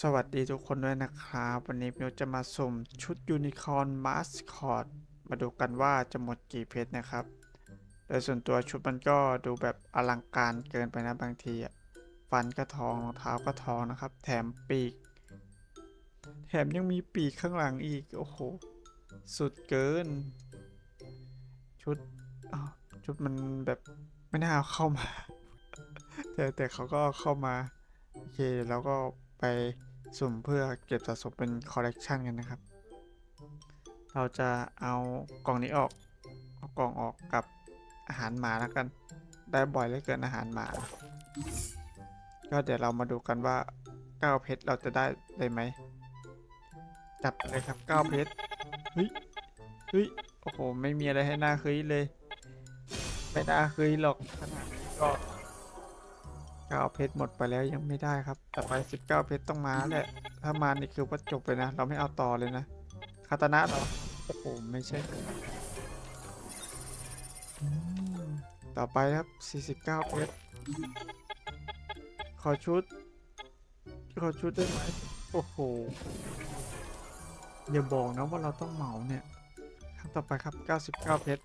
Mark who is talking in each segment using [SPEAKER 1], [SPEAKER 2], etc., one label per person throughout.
[SPEAKER 1] สวัสดีทุกคนด้วยนะครับ วันนี้มิวจะมาสุ่มชุดยูนิคอร์นมาสคอตมาดูกันว่าจะหมดกี่เพชรนะครับ โดยส่วนตัวชุดมันก็ดูแบบอลังการเกินไปนะบางทีอะฟันก็ทองรองเท้าก็ทองนะครับ แถมปีก แถมยังมีปีกข้างหลังอีก โอ้โห สุดเกิน ชุดชุดมันแบบไม่น่าเข้ามา แต่แต่เขาก็เข้ามา โอเคแล้วก็ ไปสุ่มเพื่อเก็บสะสมเป็นคอลเลกชันกันนะครับ เราจะเอากล่องนี้ออกเอากล่องออกกับอาหารหมาแล้วกัน ได้บ่อยเหลือเกินอาหารหมา ก็เดี๋ยวเรามาดูกันว่า9เพชรเราจะได้เลยไหม จับเลยครับ9เพชร เฮ้ย เฮ้ย โอ้โห ไม่มีอะไรให้หน้าเฮ้ยเลย ไม่น่าเฮ้ยหรอกขนาดนี้ก็ 9 เพชรหมดไปแล้วยังไม่ได้ครับต่อไป 19 เพชรต้องมาแหละ ถ้ามานี่คือว่าจบเลยนะ เราไม่เอาต่อเลยนะ คาตานะเหรอโอ้โหไม่ใช่ ต่อไปครับ 49 เพชร ขอชุด ขอชุดได้ไหมโอ้โห อย่าบอกนะว่าเราต้องเหมาเนี่ยครั้งต่อไปครับ 99 เพชร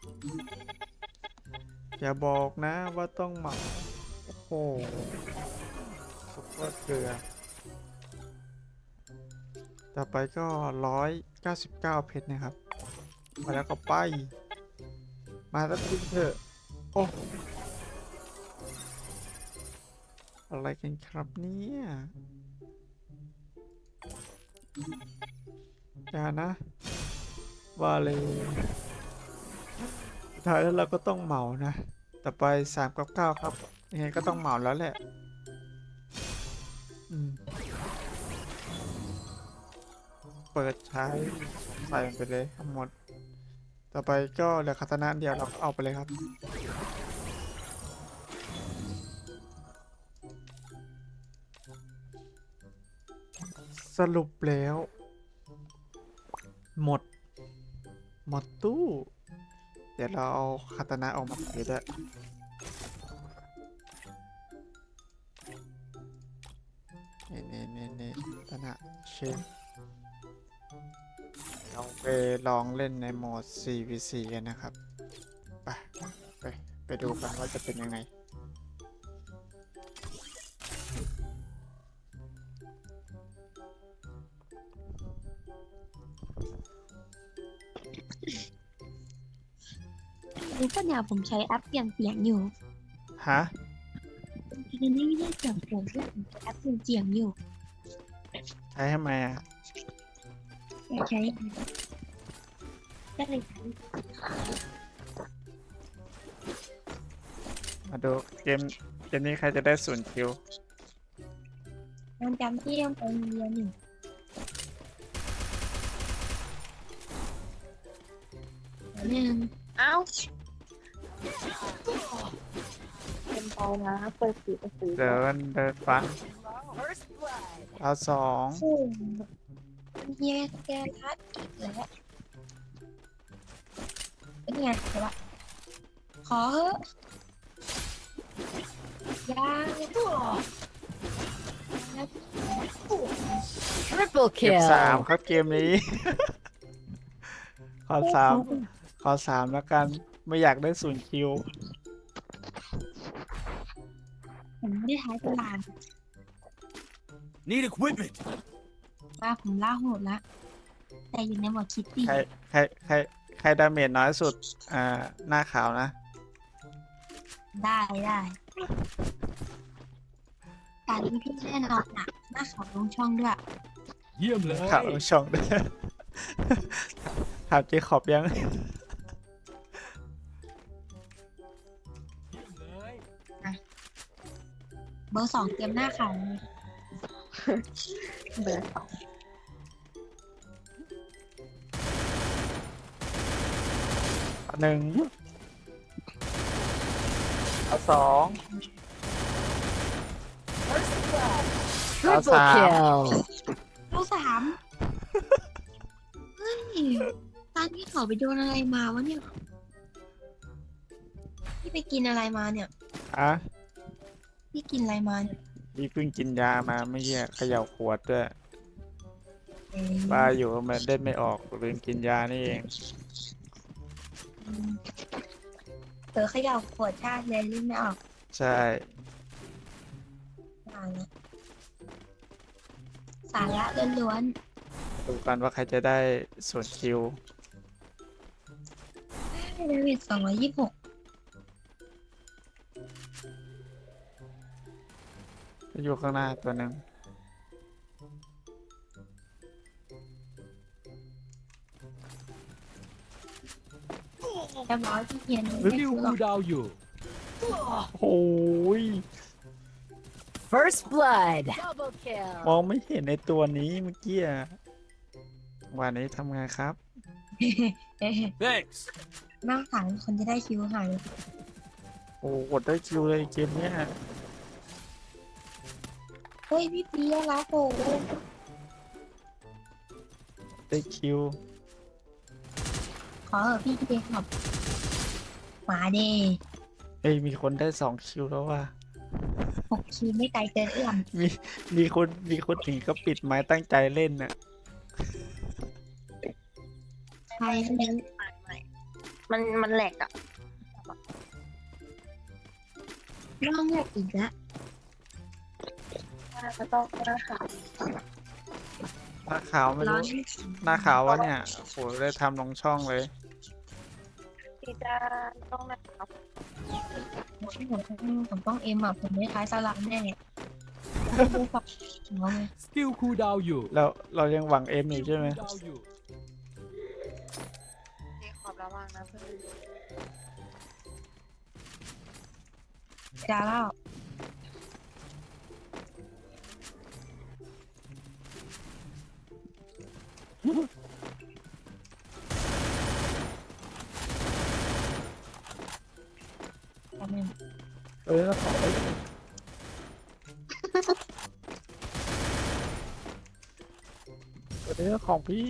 [SPEAKER 1] อย่าบอกนะว่าต้องเหมา โอ้โหซุปเปอร์เกลือ ต่อไปก็ร้อยเก้าสิบเก้าเพชรนะครับ มาแล้วก็ไป มาแล้วทิ้งเถอะโอ้อะไรกันครับเนี่ยอย่านะว่าเลยสุดท้ายแล้วเราก็ต้องเหมานะ ต่อไปสามกับเก้าครับ ยังไงก็ต้องเหมาแล้วแหละอืมเปิดใช้ใส่มันไปเลยทั้งหมด ต่อไปก็เหลือคาตานะเดียวเราก็เอาไปเลยครับ สรุปแล้ว หมด หมดตู้ เดี๋ยวเราเอาคาตานะออกมาใส่ด้วย นี่นี่นี่นี่คาตานะเชฟเราไปลองเล่นในโหมด 4v4 กันนะครับ ไป ไป ไปดูกันว่าจะเป็นยังไง
[SPEAKER 2] นี่ก็เนี่ยผมใช้แอปเปลี่ยนเสียงอยู่
[SPEAKER 1] ฮะ
[SPEAKER 2] ทีนี้ไม่ได้เปลี่ยนเสียงด้วยผมใช้แอปเปลี่ยนเสียงอยู่
[SPEAKER 1] ใช้ทำไมอะ
[SPEAKER 2] แต่ใช้ได้เลยค่ะ
[SPEAKER 1] มาดูเกมเกมนี้ใครจะได้ศูนย์คิว
[SPEAKER 2] งานจำที่ต้องไปโรงเรียนอยู่หนึ่งเอ้าเป็น ไปนะเปิดสีประตู
[SPEAKER 1] เดินเดินฟังเอาสอง
[SPEAKER 2] โอ้โหเฮียแกรัดอีกแล้วเป็นไงเดี๋ยวอะขอเถอะอยา
[SPEAKER 3] Triple
[SPEAKER 1] เก็บ
[SPEAKER 3] kill.
[SPEAKER 1] สามครับเกมนี้ ขอสามขอสามแล้วกัน ไม่อยากได้ศูนย์คิว
[SPEAKER 2] ผมไม่ได้ท้ายตลาด
[SPEAKER 4] Need equipment.
[SPEAKER 2] ว่าผมล่าโหดละ แต่อยู่ในหมวดคิดดี
[SPEAKER 1] ใครใครใครใครดาเมจน้อยสุด อ่า หน้าขาวนะ
[SPEAKER 2] ได้ได้การที่พี่แน่นอนหนักหน้าเขาลงช่องด้วย
[SPEAKER 4] เยี่ยมเลย
[SPEAKER 1] ขาวช่องด้วย ถามเจคอบยัง
[SPEAKER 2] เบอร์สองเตรียมหน้าเขาเบอร์สอง
[SPEAKER 1] หนึ่งเอาสอง
[SPEAKER 3] Triple
[SPEAKER 1] Awesome.
[SPEAKER 3] kill.
[SPEAKER 2] ลูกสามเฮ้ยตอนที่เขาไปโดนอะไรมาวะเนี่ยพี่ไปกินอะไรมาเนี่ย
[SPEAKER 1] อะ
[SPEAKER 2] พี่กินอะไรมาเนี่ย
[SPEAKER 1] พี่เพิ่งกินยามาไม่เหี้ยเขย่าขวดด้วย
[SPEAKER 2] เอ้ย
[SPEAKER 1] ว่าอยู่มันเล่นไม่ออกลืมกินยานี่เอง
[SPEAKER 2] เธอเขย่าขวดชาติเลยเล่นไม่ออก
[SPEAKER 1] ใช่
[SPEAKER 2] นานละสาระล้วน
[SPEAKER 1] ดูกันว่าใครจะได้ส่วนคิว
[SPEAKER 2] ๆเดวิดสองร้อยยี่สิบหก
[SPEAKER 1] อยู่ข้างหน้าตัวหนึ่ง
[SPEAKER 2] เรียบร้อยที่เฮียน
[SPEAKER 4] ส
[SPEAKER 2] ไม่
[SPEAKER 4] กิล
[SPEAKER 2] ซื้อหร
[SPEAKER 4] คู
[SPEAKER 2] อก
[SPEAKER 4] ลดาวน์อยู่
[SPEAKER 1] โอ้ย
[SPEAKER 3] First blood. Double kill.
[SPEAKER 1] มองไม่เห็นในตัวนี้เมื่อกี้อะวันนี้ทำไงครับ
[SPEAKER 2] เอ๊ะ
[SPEAKER 4] thanks
[SPEAKER 2] น่าขังคนจะได้คิวหาย
[SPEAKER 1] โอ้กดได้คิวเลยเกมเนี้ย
[SPEAKER 2] เฮ้ยพี่ปีอะรับโอ้
[SPEAKER 1] ได้คิว
[SPEAKER 2] ขอเถอะพี่เดขอบมาเด
[SPEAKER 1] เอ้ยมีคนได้สองคิวแล้วว่ะ
[SPEAKER 2] หกคิวไม่ไกลเกินเอื้อม
[SPEAKER 1] มีมีคนมีคนถึงก็ปิดไม้ตั้งใจเล่นน่ะ
[SPEAKER 2] ใครไม่รู้
[SPEAKER 5] มันมันแหลกอะ
[SPEAKER 2] ร่องแรกอีกแล้ว
[SPEAKER 5] ก็ต้องนะคะ
[SPEAKER 1] หน้าขาวไม่
[SPEAKER 2] ร้อ
[SPEAKER 1] รู้
[SPEAKER 2] น
[SPEAKER 1] หน้าขาววะเนี่ยโหได้ทำลงช่องเลย
[SPEAKER 5] ที่จะต้องนะครับ
[SPEAKER 2] ผมผมต้องเอ็มอะผมไม่คล้ายสลับแน่ดูฝักหัวไง
[SPEAKER 4] สกิลคูลดาวน์อยู่
[SPEAKER 1] เราเรายังหวังเอ็มอยู่ใช่ไหม
[SPEAKER 4] ดาวน์อยู่
[SPEAKER 5] นี่ขอบระวังนะเพื่อน
[SPEAKER 2] จ้าแล้ว
[SPEAKER 1] เออแล้วของเอ้เออของพี่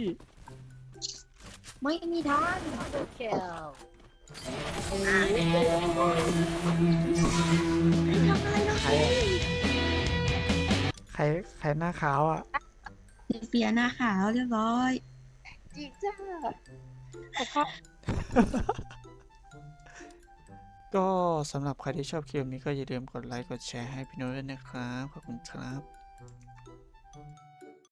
[SPEAKER 2] ไม่มีทาง
[SPEAKER 3] Double kill.
[SPEAKER 1] ใครใครใครหน้าขาวอะ
[SPEAKER 2] เปียหน้าขาวเรียบร้อย
[SPEAKER 5] จีจ้า
[SPEAKER 1] ก็สำหรับใครที่ชอบคลิปนี้ก็อย่าลืมกดไลค์กดแชร์ให้พี่โน้ตด้วยนะครับ ขอบคุณครับ